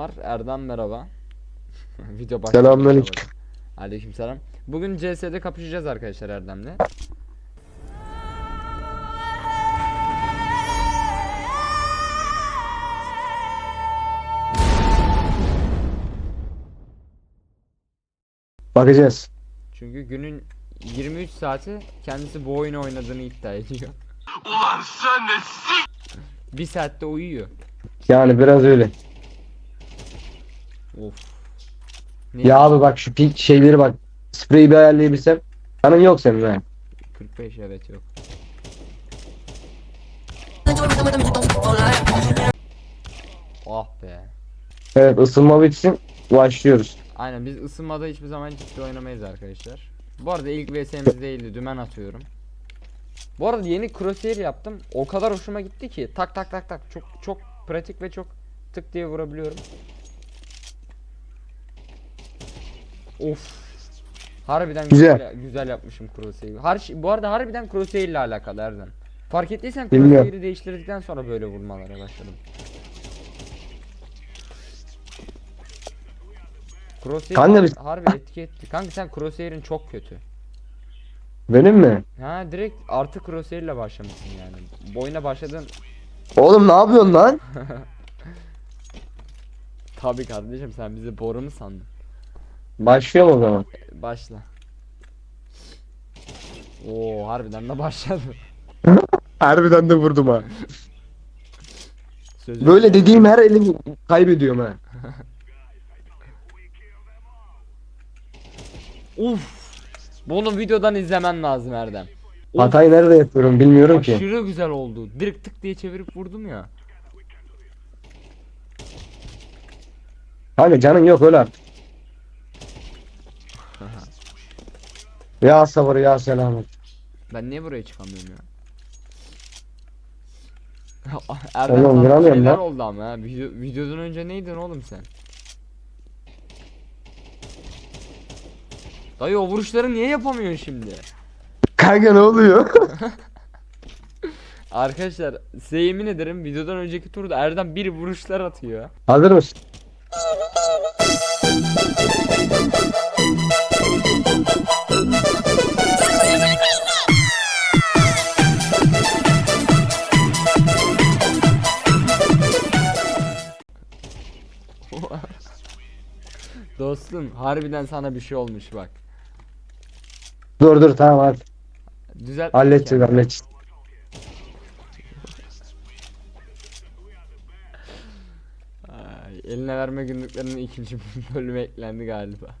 Var Erdem merhaba. Video başladı. Selamünaleyküm. Aleykümselam. Bugün CS'de kapışacağız arkadaşlar Erdem'le. Bakacağız. Çünkü günün 23 saati kendisi bu oyunu oynadığını iddia ediyor. Ulan sen de s*** Bir saatte uyuyor. Yani biraz öyle. Of. Ne? Ya abi bak şu pink şeyleri bak. Spreyi bir ayarlayabilsem. Canın yok senin ha. 45 evet yok. Ah be. Evet ısınma bitsin. Başlıyoruz. Aynen biz ısınmada hiçbir zaman ciddi oynamayız arkadaşlar. Bu arada ilk VS'miz değildi. Dümen atıyorum. Bu arada yeni crosshair yaptım. O kadar hoşuma gitti ki tak tak tak tak çok çok pratik ve çok tık diye vurabiliyorum. Of. Harbiden güzel Güzel. güzel, yapmışım crosshair'i. Har şey- bu arada harbiden crosshair ile alakalı Erdem. Fark ettiysen crosshair'i değiştirdikten sonra böyle vurmalara başladım. Crosshair Kanka harbi, etki etti. Kanka sen crosshair'in çok kötü. Benim mi? Ha direkt artı crosshair ile başlamışsın yani. Bu oyuna başladın. Oğlum ne yapıyorsun lan? Tabi kardeşim sen bizi boru mu sandın? Başlıyorum o zaman. Başla. Oo harbiden de başladı. Harbiden de vurdum ha. Sözü Böyle dediğim her elimi kaybediyorum ha. Uf. Bunu videodan izlemen lazım Erdem. Of, Hatayı nerede yapıyorum bilmiyorum ki. aşırı güzel oldu. Direkt tık diye çevirip vurdum ya. Kanka canın yok öyle artık. Ya sabır ya selamet. Ben niye buraya çıkamıyorum ya? Erdem Oğlum, sana vuramıyorum şeyler lan. oldu ama ha. Video, videodan önce neydin oğlum sen? Dayı o vuruşları niye yapamıyorsun şimdi? Kanka ne oluyor? Arkadaşlar size yemin ederim videodan önceki turda Erdem bir vuruşlar atıyor. Hazır mısın? Dostum harbiden sana bir şey olmuş bak. Dur dur tamam hadi. Düzelt. Halledeceğiz halledeceğiz. Ay, eline verme günlüklerinin ikinci bölümü eklendi galiba.